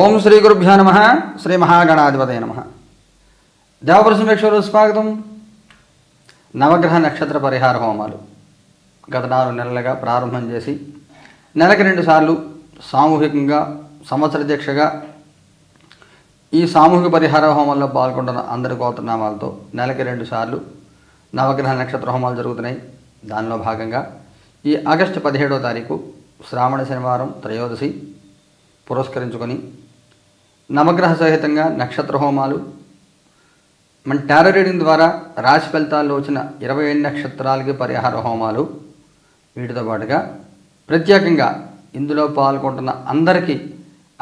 ఓం శ్రీ గురుభ్యో నమ. శ్రీ మహాగణాధిపతయ నమ. దేవపరసింహేశ్వరు స్వాగతం. నవగ్రహ నక్షత్ర పరిహార హోమాలు. గత నాలుగు నెలలుగా ప్రారంభం చేసి నెలకి రెండు సార్లు సామూహికంగా సంవత్సర దీక్షగా ఈ సామూహిక పరిహార హోమాల్లో పాల్గొంటున్న అందరి గోత్రనామాలతో నెలకి రెండు సార్లు నవగ్రహ నక్షత్ర హోమాలు జరుగుతున్నాయి. దానిలో భాగంగా ఈ ఆగస్టు పదిహేడవ తారీఖు శ్రావణ శనివారం త్రయోదశి పురస్కరించుకొని నవగ్రహ సహితంగా నక్షత్ర హోమాలు మన టారో రీడింగ్ ద్వారా రాశి ఫలితాల్లో వచ్చిన ఇరవై ఏడు నక్షత్రాలకి పరిహార హోమాలు. వీటితో పాటుగా ప్రత్యేకంగా ఇందులో పాల్గొంటున్న అందరికీ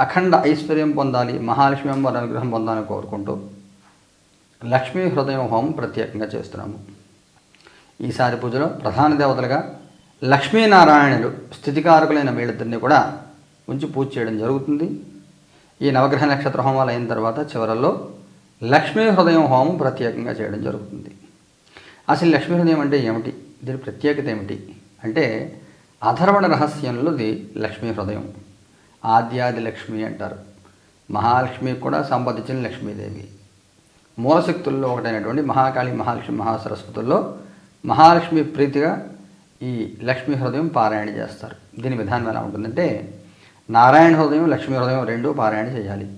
అఖండ ఐశ్వర్యం పొందాలి మహాలక్ష్మి అమ్మవారి అనుగ్రహం పొందాలని కోరుకుంటూ లక్ష్మీ హృదయం హోమం ప్రత్యేకంగా చేస్తున్నాము. ఈసారి పూజలో ప్రధాన దేవతలుగా లక్ష్మీనారాయణులు స్థితికారకులైన వీళ్ళిద్దరిని కూడా ఉంచి పూజ చేయడం జరుగుతుంది. ఈ నవగ్రహ నక్షత్ర హోమాలు అయిన తర్వాత చివరలో లక్ష్మీ హృదయం హోమం ప్రత్యేకంగా చేయడం జరుగుతుంది. అసలు లక్ష్మీ హృదయం అంటే ఏమిటి? దీని ప్రత్యేకత ఏమిటి? అంటే అధర్వణ రహస్యంలోది లక్ష్మీ హృదయం. ఆద్యాది లక్ష్మి అంటారు. మహాలక్ష్మి కూడా సంపాదించిన లక్ష్మీదేవి. మూలశక్తుల్లో ఒకటైనటువంటి మహాకాళి మహాలక్ష్మి మహాసరస్వతుల్లో మహాలక్ష్మి ప్రీతిగా ఈ లక్ష్మీ హృదయం పారాయణ చేస్తారు. దీని విధానం ఎలా ఉంటుందంటే నారాయణ హృదయం లక్ష్మీ హృదయం రెండూ పారాయణ చేయాలి.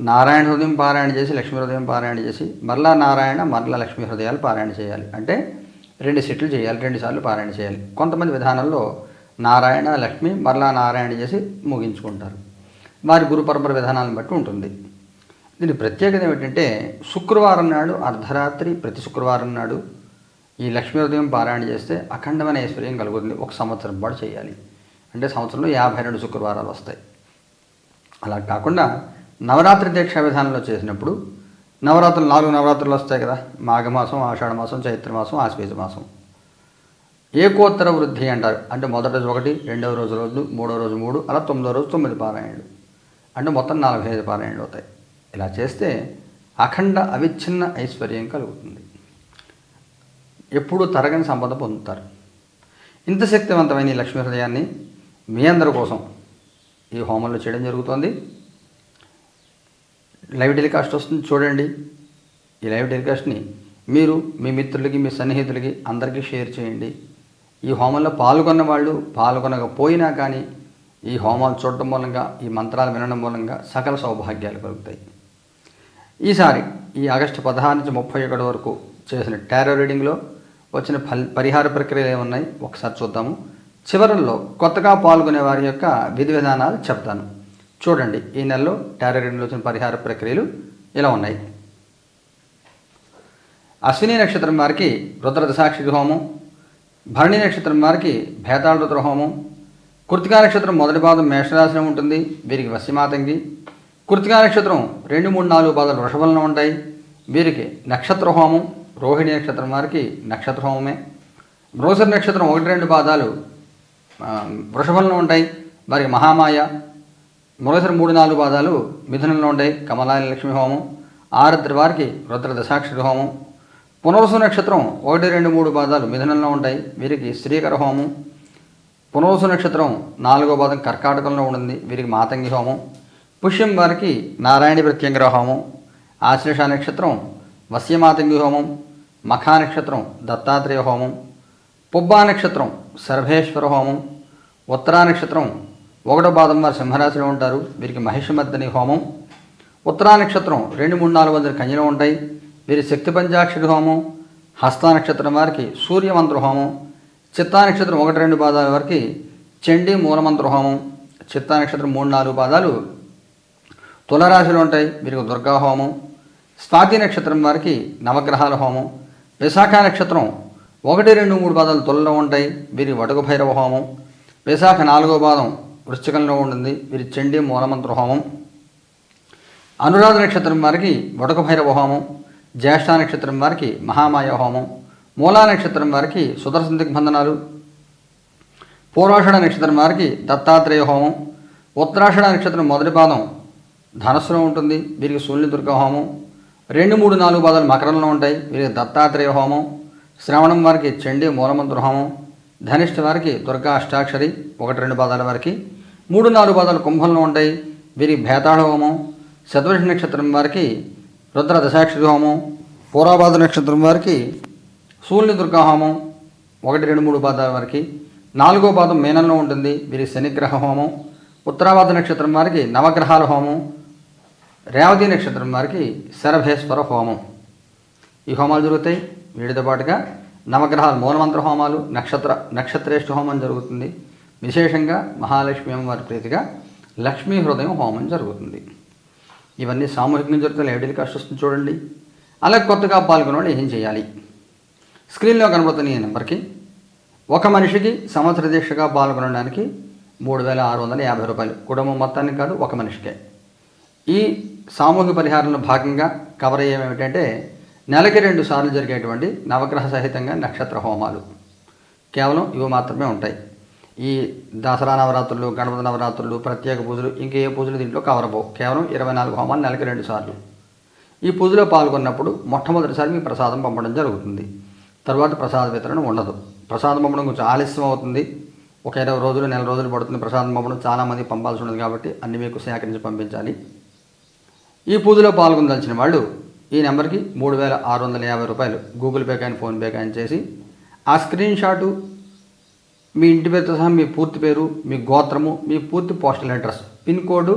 నారాయణ హృదయం పారాయణ చేసి లక్ష్మీ హృదయం పారాయణ చేసి మరలా నారాయణ మరలా లక్ష్మీ హృదయాలు పారాయణ చేయాలి. అంటే రెండు సెట్లు చేయాలి రెండు సార్లు పారాయణ చేయాలి. కొంతమంది విధానంలో నారాయణ లక్ష్మి మరలా నారాయణ చేసి ముగించుకుంటారు. వారి గురు పరంపర విధానాలను బట్టి ఉంటుంది. దీని ప్రత్యేకత ఏమిటంటే శుక్రవారం నాడు అర్ధరాత్రి ప్రతి శుక్రవారం నాడు ఈ లక్ష్మీ హృదయం పారాయణ చేస్తే అఖండమైన ఐశ్వర్యం కలుగుతుంది. ఒక సంవత్సరం పాటు చేయాలి. అంటే సంవత్సరంలో యాభై రెండు శుక్రవారాలు వస్తాయి. అలా కాకుండా నవరాత్రి దీక్షా విధానంలో చేసినప్పుడు నవరాత్రులు నాలుగు నవరాత్రులు వస్తాయి కదా. మాఘమాసం ఆషాఢమాసం మాసం చైత్ర మాసం ఆశ్వేజ మాసం. ఏకోత్తర వృద్ధి అంటారు. అంటే మొదటి రోజు ఒకటి రెండవ రోజు రోజు మూడో రోజు మూడు అలా తొమ్మిదో రోజు తొమ్మిది పారాయణలు. అంటే మొత్తం నలభై ఐదు పారాయణలు అవుతాయి. ఇలా చేస్తే అఖండ అవిచ్ఛిన్న ఐశ్వర్యం కలుగుతుంది. ఎప్పుడూ తరగని సంపద పొందుతారు. ఇంత శక్తివంతమైన ఈ లక్ష్మీ హృదయాన్ని మీ అందరి కోసం ఈ హోమంలో చేయడం జరుగుతుంది. లైవ్ టెలికాస్ట్ వస్తుంది చూడండి. ఈ లైవ్ టెలికాస్ట్ని మీరు మీ మిత్రులకి మీ సన్నిహితులకి అందరికీ షేర్ చేయండి. ఈ హోమంలో పాల్గొన్న వాళ్ళు పాల్గొనకపోయినా కానీ ఈ హోమాలు చూడటం మూలంగా ఈ మంత్రాలు వినడం మూలంగా సకల సౌభాగ్యాలు కలుగుతాయి. ఈసారి ఈ ఆగస్టు పదహారు నుంచి ముప్పై ఒకటి వరకు చేసిన టారో రీడింగ్లో వచ్చిన ఫల్ పరిహార ప్రక్రియలు ఏమున్నాయి? ఒకసారి చూద్దాము. చివరల్లో కొత్తగా పాల్గొనే వారి యొక్క విధి విధానాలు చెప్తాను. చూడండి ఈ నెలలో టారో రీడింగ్లో వచ్చిన పరిహార ప్రక్రియలు ఇలా ఉన్నాయి. అశ్విని నక్షత్రం వారికి రుద్రదశాక్షి హోమం భరణి నక్షత్రం వారికి భేతాళ రుద్ర హోమం కృతికా నక్షత్రం మొదటి పాదం మేషరాశిలో ఉంటుంది వీరికి వశ్యమాతంగి కృతికా నక్షత్రం రెండు మూడు నాలుగు పాదాలు వృషభంలో ఉంటాయి వీరికి నక్షత్ర హోమం రోహిణి నక్షత్రం వారికి నక్షత్ర హోమమే మృగశిర నక్షత్రం ఒకటి రెండు పాదాలు వృషభంలో ఉంటాయి మరి మహామాయ మృగశిర మూడు నాలుగు పాదాలు మిథునంలో ఉంటాయి కమలాయ లక్ష్మి హోమం ఆరుద్ర వారికి రుద్ర దశాక్షరి హోమం పునర్వసు నక్షత్రం ఒకటి రెండు మూడు పాదాలు మిథునంలో ఉంటాయి వీరికి శ్రీకర హోమం పునర్వసు నక్షత్రం నాలుగో పాదం కర్కాటకంలో ఉంటుంది వీరికి మాతంగి హోమం పుష్యం వారికి నారాయణ ప్రత్యంగర హోమం ఆశ్లేష నక్షత్రం వస్యమాతంగి హోమం మఖా నక్షత్రం దత్తాత్రేయ హోమం పుబ్బా నక్షత్రం సర్వేశ్వర హోమం ఉత్తరా నక్షత్రం ఒకటో పాదం వారు సింహరాశిలో ఉంటారు. వీరికి మహిషమర్దని హోమం. ఉత్తరా నక్షత్రం రెండు మూడు నాలుగు వందల కన్యలో ఉంటాయి. వీరి శక్తి పంచాక్షరి హోమం. హస్త నక్షత్రం వారికి సూర్యమంత్ర హోమం. చిత్తా నక్షత్రం ఒకటి రెండు పాదాల వారికి చండీ మూలమంత్ర హోమం. చిత్తా నక్షత్రం మూడు నాలుగు పాదాలు తులరాశిలో ఉంటాయి. వీరికి దుర్గా హోమం స్వాతి నక్షత్రం వారికి నవగ్రహాల హోమం. విశాఖ నక్షత్రం ఒకటి రెండు మూడు పాదాలు తులలో ఉంటాయి. వీరి వటకు భైరవ హోమం. విశాఖ నాలుగో పాదం వృశ్చికంలో ఉంటుంది. వీరి చండీ మూలమంత్ర హోమం. అనురాధ నక్షత్రం వారికి వటక భైరవ హోమం. జ్యేష్ఠ నక్షత్రం వారికి మహామాయ హోమం. మూలా నక్షత్రం వారికి సుదర్శన దిగ్బంధనాలు పూర్వాషణ నక్షత్రం వారికి దత్తాత్రేయ హోమం. ఉత్తరాషణ నక్షత్రం మొదటి పాదం ధనస్సులో ఉంటుంది. వీరికి సూర్య దుర్గ హోమం. రెండు మూడు నాలుగు పాదాలు మకరంలో ఉంటాయి. వీరికి దత్తాత్రేయ హోమం. శ్రవణం వారికి చండి మూలమంత్ర హోమం ధనిష్ట వారికి దుర్గా అష్టాక్షరి ఒకటి రెండు పాదాల వారికి మూడు నాలుగు పాదాలు కుంభంలో ఉంటాయి వీరి భేతాళ హోమం శతవృష నక్షత్రం వారికి రుద్ర దశాక్షరి హోమం పూర్వభాద నక్షత్రం వారికి సూర్యుని దుర్గా హోమం ఒకటి రెండు మూడు పాదాల వారికి నాలుగో పాదం మీనంలో ఉంటుంది వీరి శనిగ్రహ హోమం ఉత్తరావాద నక్షత్రం వారికి నవగ్రహాల హోమం రేవతి నక్షత్రం వారికి శరభేశ్వర హోమం. ఈ హోమాలు జరుగుతాయి. వీటితో పాటుగా నవగ్రహాలు మూలమంత్ర హోమాలు నక్షత్ర నక్షత్రేష్ఠ హోమం జరుగుతుంది. విశేషంగా మహాలక్ష్మి అమ్మవారి ప్రీతిగా లక్ష్మీ హృదయం హోమం జరుగుతుంది. ఇవన్నీ సామూహికంగా జరుగుతున్న లైవ్ టెలికాస్ట్ వస్తుంది చూడండి. అలాగే కొత్తగా పాల్గొనే ఏం చేయాలి? స్క్రీన్లో కనబడుతున్న ఈ నెంబర్కి ఒక మనిషికి సంవత్సర దీక్షగా పాల్గొనడానికి మూడు వేల ఆరు వందల యాభై రూపాయలు. కుటుంబం మొత్తానికి కాదు ఒక మనిషికే. ఈ సామూహిక పరిహారంలో భాగంగా కవర్ అయ్యేవి ఏమిటంటే నెలకి రెండు సార్లు జరిగేటువంటి నవగ్రహ సహితంగా నక్షత్ర హోమాలు కేవలం ఇవి మాత్రమే ఉంటాయి. ఈ దసరా నవరాత్రులు గణపతి నవరాత్రులు ప్రత్యేక పూజలు ఇంకే పూజలు దీంట్లో కవర్ అవ్వవు. కేవలం ఇరవై నాలుగు హోమాలు నెలకి రెండు సార్లు. ఈ పూజలో పాల్గొన్నప్పుడు మొట్టమొదటిసారి మీ ప్రసాదం పంపడం జరుగుతుంది. తర్వాత ప్రసాద వితరణ ఉండదు. ప్రసాదం పంపడం కొంచెం ఆలస్యం అవుతుంది. ఒక ఇరవై రోజులు నెల రోజులు పడుతుంది ప్రసాదం పంపడం. చాలామంది పంపాల్సి ఉండదు కాబట్టి అన్ని మీకు సేకరించి పంపించాలి. ఈ పూజలో పాల్గొనదలిచిన వాళ్ళు ఈ నెంబర్కి మూడు వేల ఆరు వందల యాభై రూపాయలు. గూగుల్ పే కానీ ఫోన్పే కానీ చేసి ఆ స్క్రీన్ షాటు మీ ఇంటి పేరుతో సహా మీ పూర్తి పేరు మీ గోత్రము మీ పూర్తి postal address pin code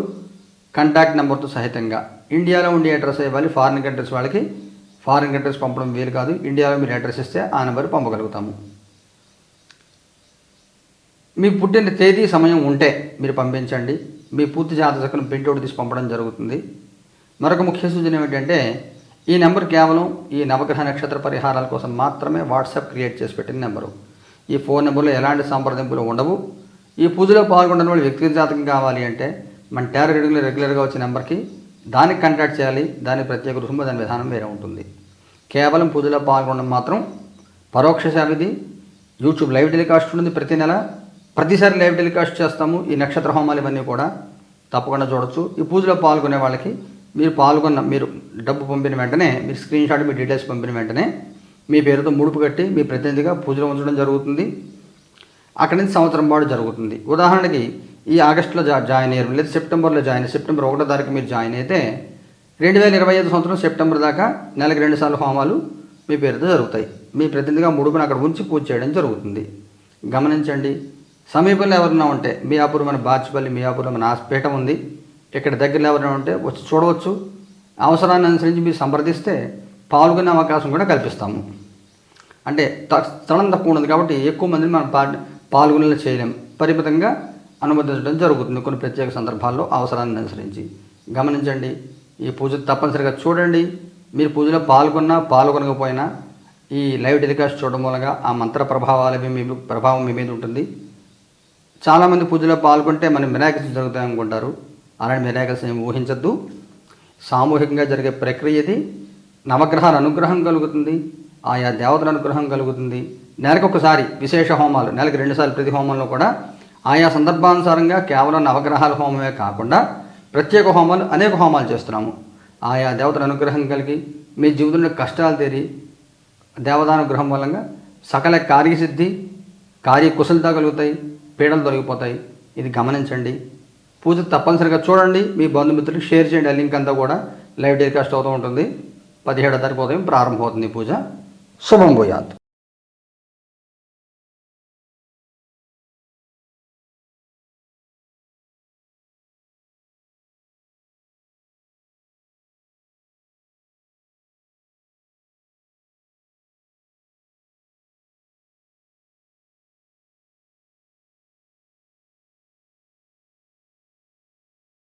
contact నెంబర్తో సహితంగా. ఇండియాలో ఉండే అడ్రస్ ఇవ్వాలి. ఫారిన్ కంట్రీస్ వాళ్ళకి ఫారిన్ కంట్రీస్ పంపడం వీలు కాదు. ఇండియాలో మీరు అడ్రస్ ఇస్తే ఆ నెంబర్ పంపగలుగుతాము. మీ పుట్టిన తేదీ సమయం ఉంటే మీరు పంపించండి. మీ పూర్తి జాతకం ప్రింట్అవుట్ తీసి పంపడం జరుగుతుంది. మరొక ముఖ్య సూచన ఏమిటంటే ఈ నెంబర్ కేవలం ఈ నవగ్రహ నక్షత్ర పరిహారాల కోసం మాత్రమే వాట్సాప్ క్రియేట్ చేసి పెట్టిన నెంబరు. ఈ ఫోన్ నెంబర్లో ఎలాంటి సంప్రదింపులు ఉండవు. ఈ పూజలో పాల్గొన్న వాళ్ళు వ్యక్తిగత జాతకం కావాలి అంటే మన టారో రీడింగ్లో రెగ్యులర్గా వచ్చే నెంబర్కి దానికి కాంటాక్ట్ చేయాలి. దాని ప్రత్యేక రుసుము దాని విధానం వేరే ఉంటుంది. కేవలం పూజలో పాల్గొనడం మాత్రం పరోక్ష సేవది. యూట్యూబ్ లైవ్ టెలికాస్ట్ ఉంటుంది ప్రతి నెల. ప్రతిసారి లైవ్ టెలికాస్ట్ చేస్తాము. ఈ నక్షత్ర హోమాలు ఇవన్నీ కూడా తప్పకుండా చూడొచ్చు. ఈ పూజలో పాల్గొనే వాళ్ళకి మీరు పాల్గొన్న మీరు డబ్బు పంపిన వెంటనే మీరు స్క్రీన్ షాట్ మీ డీటెయిల్స్ పంపిన వెంటనే మీ పేరుతో ముడుపు కట్టి మీ ప్రతినిధిగా పూజలు ఉంచడం జరుగుతుంది. అక్కడి నుంచి సంవత్సరం పాటు జరుగుతుంది. ఉదాహరణకి ఈ ఆగస్టులో జా జాయిన్ అయ్యారు లేదా సెప్టెంబర్లో జాయిన్ సెప్టెంబర్ ఒకటో తారీఖు మీరు జాయిన్ అయితే రెండు వేల ఇరవై ఐదు సంవత్సరం సెప్టెంబర్ దాకా నెలకు రెండు సార్లు హోమాలు మీ పేరుతో జరుగుతాయి. మీ ప్రతినిధిగా ముడుపుని అక్కడ ఉంచి పూజ చేయడం జరుగుతుంది. గమనించండి సమీపంలో ఎవరైనా ఉంటే మియాపూర్ మన బాచిపల్లి మియాపూర్లో మన హాస్పేటం ఉంది. ఇక్కడ దగ్గరలో ఎవరైనా ఉంటే వచ్చి చూడవచ్చు. అవసరాన్ని అనుసరించి మీరు సంప్రదిస్తే పాల్గొనే అవకాశం కూడా కల్పిస్తాము. అంటే త- స్థలం తక్కువ ఉంది కాబట్టి ఎక్కువ మందిని మనం పా పాల్గొనేలా చేయలేము పరిమితంగా అనుమతించడం జరుగుతుంది కొన్ని ప్రత్యేక సందర్భాల్లో అవసరాన్ని అనుసరించి. గమనించండి. ఈ పూజ తప్పనిసరిగా చూడండి. మీరు పూజలో పాల్గొన్నా పాల్గొనకపోయినా ఈ లైవ్ టెలికాస్ట్ చూడడం మూలంగా ఆ మంత్ర ప్రభావాల మీ ప్రభావం మీ మీద ఉంటుంది. చాలామంది పూజలో పాల్గొంటే మనం వినాయక జరుగుతాయి అనుకుంటారు. అలాంటి మిరాకిల్స్ ఏమి ఊహించద్దు. సామూహికంగా జరిగే ప్రక్రియ ఇది. నవగ్రహాల అనుగ్రహం కలుగుతుంది. ఆయా దేవతల అనుగ్రహం కలుగుతుంది. నెలకు ఒకసారి విశేష హోమాలు నెలకు రెండుసార్లు ప్రతి హోమంలో కూడా ఆయా సందర్భానుసారంగా కేవలం నవగ్రహాల హోమమే కాకుండా ప్రత్యేక హోమాలు అనేక హోమాలు చేస్తున్నాము. ఆయా దేవతల అనుగ్రహం కలిగి మీ జీవితంలో కష్టాలు తీరి దేవతానుగ్రహం మూలంగా సకల కార్యసిద్ధి కార్యకుశలత కలుగుతాయి పీడలు తొలగిపోతాయి. ఇది గమనించండి. పూజ తప్పనిసరిగా చూడండి. మీ బంధుమిత్రులకు షేర్ చేయండి. ఆ లింక్ అంతా కూడా లైవ్ టెలికాస్ట్ అవుతూ ఉంటుంది. పదిహేడో తారీఖు ఉదయం ప్రారంభమవుతుంది పూజ. శుభం భూయాత్.